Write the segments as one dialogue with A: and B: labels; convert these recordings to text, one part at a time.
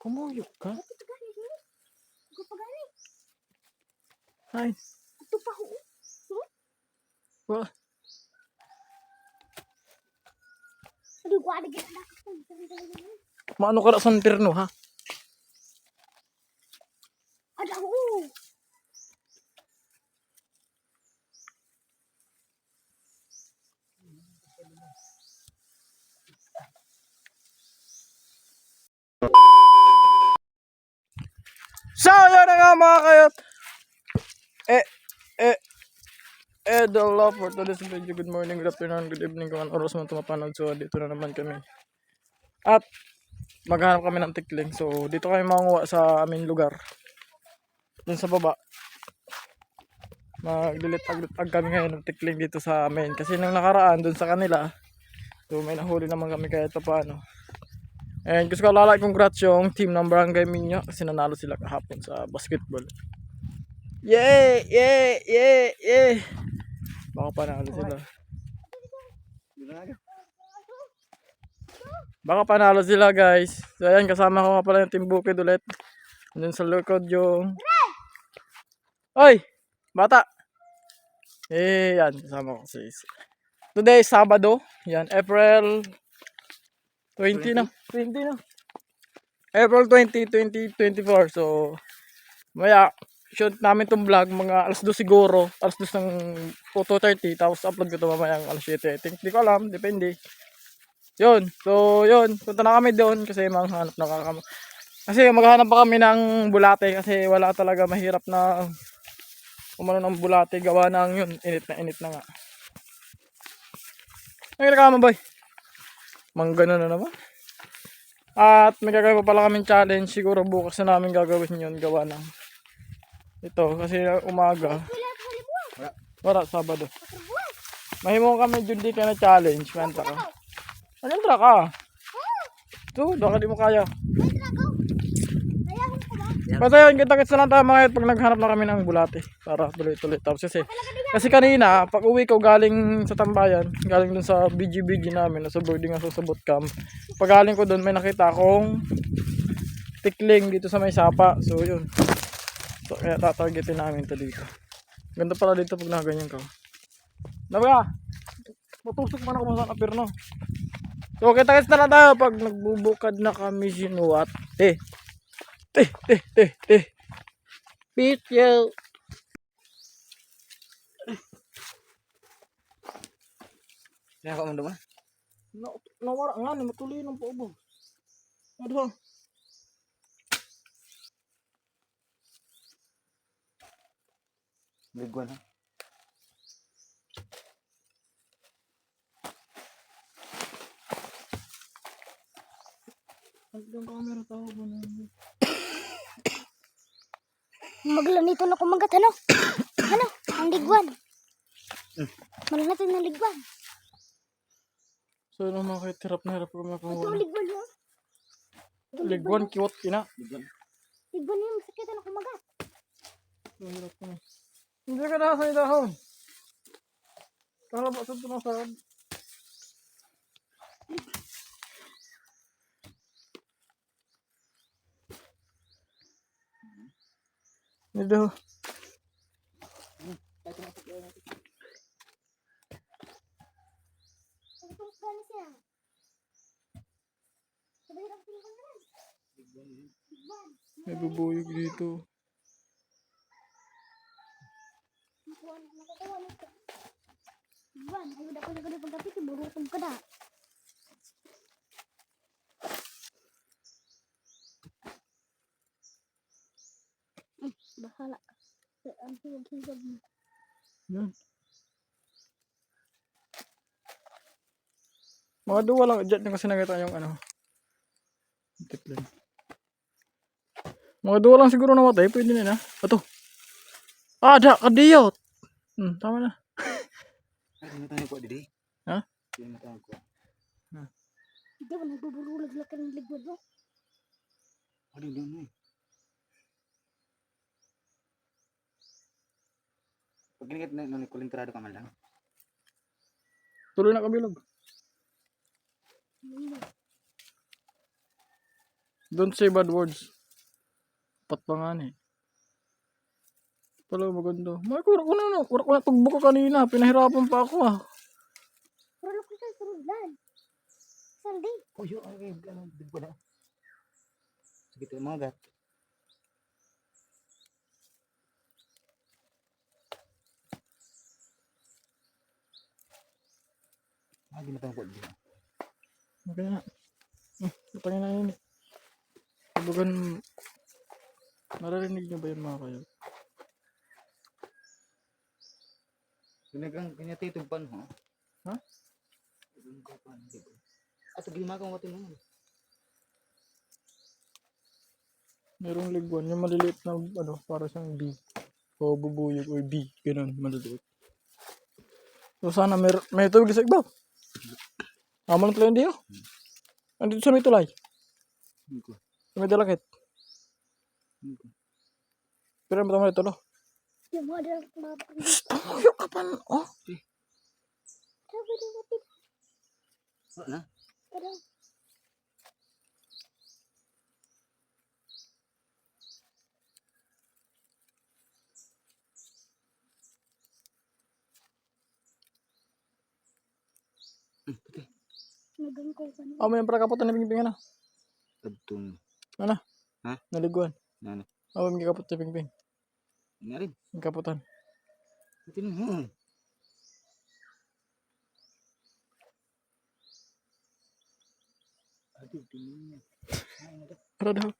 A: Kumuyo ka?
B: Ito gani ni. Ito pa gani.
A: Ay,
B: Ito pa ho.
A: wa.
B: Aduh, gua ada ganda.
A: Maano ka na sa interno ha?
B: Ada ho.
A: So, yun na nga mga kayot. Eh, eh, eh, the love for today's video. Good morning, good afternoon, good evening kung anong oras mo tumapanood. So, dito na naman kami. At, maghanap kami ng tikling. So, dito kami manguha sa aming lugar. Dun sa baba. Maglilit-ag kami ngayon ng tikling dito sa amin. Kasi nung nakaraan, dun sa kanila, so may nahuli naman kami kahit pa paano. And gusto ko lalaki congrats yung team ng Barangay Minyo kasi nanalo sila kahapon sa basketball. Yay! Yay! Yay! Yay! Baka panalo sila. Baka panalo sila guys. So ayan, kasama ko nga pala yung team Bukid ulit. Andun sa likod yung... Oy! Bata! Eh, yan. Kasama ko si... Today, Sabado. Yan, April 20 na. 20 na. April 20, 2024. So, maya, shoot namin tong vlog mga alas 2 siguro. Alas 2 ng 2.30. Tapos upload ko to mamaya alas 7. I think, di ko alam. Depende. Yun. So, yun. Punta na kami doon kasi manghanap na kami. Kasi maghanap pa kami ng bulate kasi wala talaga mahirap na umano ng bulate gawa ng yun. Init na init na nga. Ay, ka mo boy. Manggano na naman. At may gagawin pa pala kaming challenge. Siguro bukas na namin gagawin yun. Gawa ng ito. Kasi umaga. Wala, Sabado. Mahimo kami dyan di ka na challenge. Manta ka. Anong tra ka? Ito, baka di mo kaya. Basta yun, kita-kits na lang tayo mga pag naghanap na kami ng bulate. Para tuloy-tuloy. Tapos kasi, kasi kanina, pag uwi ko galing sa tambayan, galing dun sa BG-BG namin, nasa boarding ako sa bootcamp. Pag galing ko dun, may nakita akong tikling dito sa may sapa. So, yun. So, kaya tatargetin namin to dito. Ganda pala dito pag nakaganyan ka. Nabaga, matusok man ako sa kapirno. So, kita-kits na lang tayo pag nagbubukad na kami sinuwat. Eh, Teh, teh, teh, teh. Beat you.
C: Kaya ka mo naman.
A: Na, nawara nga ni matuloy ng paubo. Ano?
C: Ligwan ha.
A: Ang camera tao ba na?
B: Maglanito na kumagat, ano? ano? Ang ligwan. Malanito ng ligwan.
A: So, ano mga hirap na hirap ko
B: Ito,
A: makakuha.
B: ligwan yun.
A: Ligwan, kiwat, kina.
B: Ligwan yun, masakit na kumagat.
A: So, hirap ko na. Hindi ka nasa yung dahon. Para ba sa tumasad? Nito.
B: Ito, gani siya. Sabay lang tingnan na. Ligwan.
A: May bubuyog dito.
B: Ligwan, nakukuha na siya. Ligwan, ayun ako na ganun pagkapit, burutong ka na. Bahala ka. Ang hiyag-hiyag mo.
A: Yan. Mga duwa lang. Diyan yung kasi nakita yung ano. Tikling. Mga duwa lang siguro namatay. Pwede na na. Ito. Ah, da. Kadiyot. Hmm, tama na.
C: Ay, hindi tayo ko didi.
A: Ha?
C: Hindi tayo ko.
B: Hindi ba nagbuburulag lang ka ng ligwan mo?
C: Ano yun eh. Pag ginigit na nung kulintrado ka man lang.
A: Tuloy na kabilog. Don't say bad words. Pat pa nga eh. Pala maganda. May kura ko na na. Kura ko na tugbo ko kanina. Pinahirapan pa ako ah.
B: Pero ko sa surulan. Sandi.
C: Oh, yun. Ay, ano, digwa na. Sige, ito, Ah, ginatang ko dito.
A: Okay na. Hmm, patangin na yun. Tubugan. Naririnig niyo ba yun mga kayo?
C: Ginagang kinatitugpan, ha?
A: Ha?
C: Tugpan, di ba? At gimakang watin mo.
A: Merong liguan. Yung maliliit na ano, para siyang B. O bubuyog o B. Ganun, maliliit. So sana may, may tubig sa ibaw. Aman ng tulay hindi oh. Andito sa may tulay. Sa may dalakit. Pero mo tama ito lo.
B: Kumapang.
A: Yung kapan. Oh.
C: Wala na. Hmm, puti.
A: Amo yung para kaputan na pingping ano.
C: Tagtong.
A: Ano?
C: Ha?
A: Naliguan.
C: Ano?
A: Amo yung kaput na pingping.
C: Nga rin.
A: Yung kaputan.
C: Puti na. Hmm. Aduh, tingin.
A: Para daw.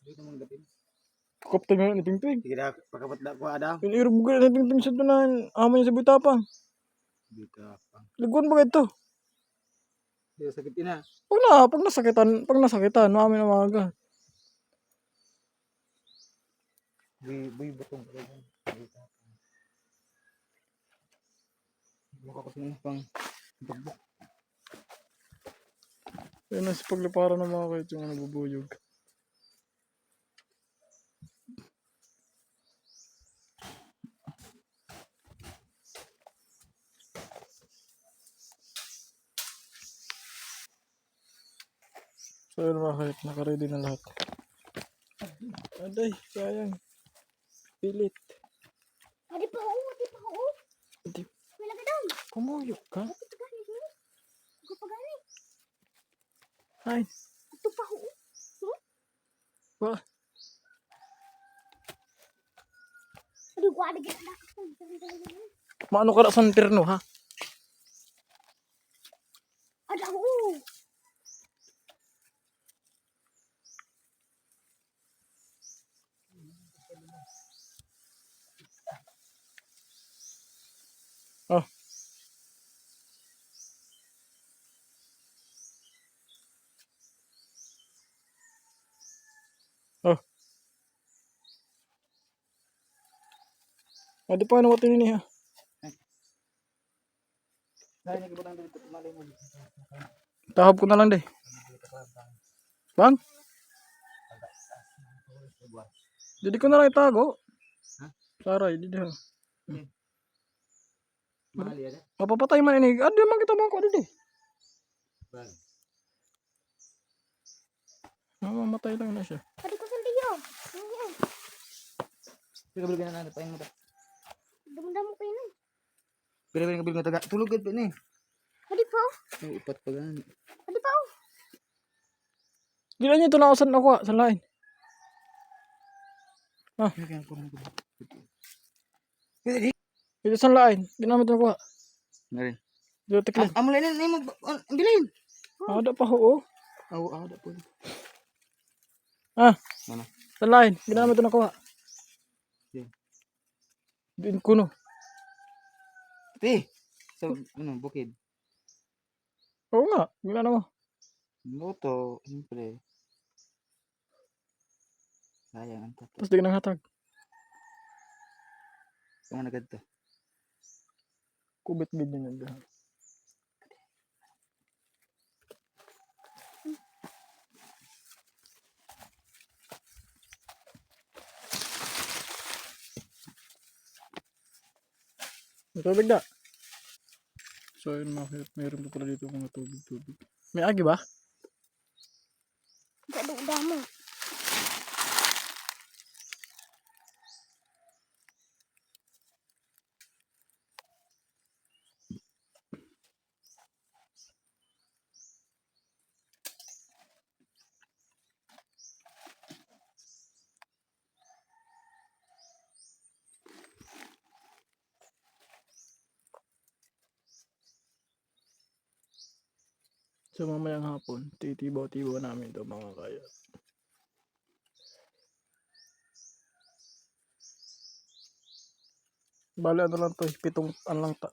C: Sige naman gabi.
A: Nga ni pingping.
C: Sige dah, pakapat dah ko ada.
A: Yung irubugan na pingping sa tunan. Amo yung sa butapang.
C: Bika apa?
A: Liguan ba ito?
C: Dia sakit ina.
A: Pag na, pag nasakitan, pag nasakitan, maamin na.
C: Bui bui betul. Bika apa? Buka ko sini pang bubuk.
A: Yun ang pagliparan ng mga kahit yung ano, So yun mga kahit nakaready na lahat. Aday, sayang. Pilit.
B: Adi pa oo, adi pa oo.
A: Hindi,
B: May lagadang.
A: pumuyok ka.
B: Ito gani mo. Ito pa gani.
A: Ay,
B: Ito pa oo.
A: ba?
B: Adi ko adi gana.
A: Maano ka na sa ha?
B: Ada oo.
A: Oh. Oh. Adi pa ano
C: malay mo.
A: Tahab ko na lang deh. Bang? Jadi ko na lang itago.
C: Ha?
A: Saray, di ha.
C: Mahal ya, dah.
A: Mapapatay man ini. Adi man kita bang ko adi deh.
C: Bang.
A: Mamamatay lang na siya.
B: Adi ko sandiyo. Ayan.
C: Pero balik na na, pain mo ta.
B: Damdam ko yun.
C: Pero balik balik taga. Tulog gid ni.
B: Adi pa oo.
C: Ay, upat pa gani.
B: Adi pa oo.
A: Gila niya ito na ako sa sa lain.
C: Kaya kaya ko ko. Pwede di.
A: Ito sa lain. Ginamit na nakuha.
C: Ngarin.
A: Dito tiklin.
C: Amulay na ni mo bilin.
A: Ada pa ho.
C: Aw, aw da po.
A: Ah,
C: Mana?
A: sa lain. Ginamit na nakuha. Din kuno.
C: Ti. Sa ano, bukid.
A: Oo nga. Gila mo.
C: Luto, siyempre. Sayang ang tato.
A: Tapos di ka nang hatag.
C: Kung ano agad to.
A: Kubit bid niya nagdahan. Tubig da. So yun mga kahit mayroon pa pala dito mga tubig-tubig. May agi ba?
B: Gaduda mo.
A: So mamayang hapon, titibaw-tibaw namin to mga kaya. Bali ano lang to, pitong ano lang ta,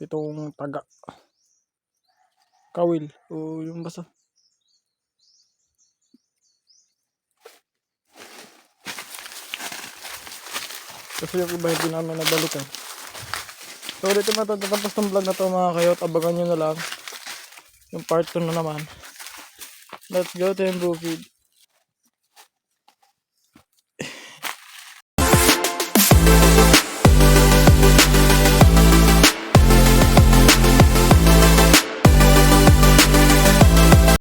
A: pitong taga. Kawil, o yung basta. Kasi yung iba hindi namin nabalikan. So dito matatapos ng vlog na to mga kayo at abangan nyo na lang yung part 2 na naman. Let's go Tembo Kid.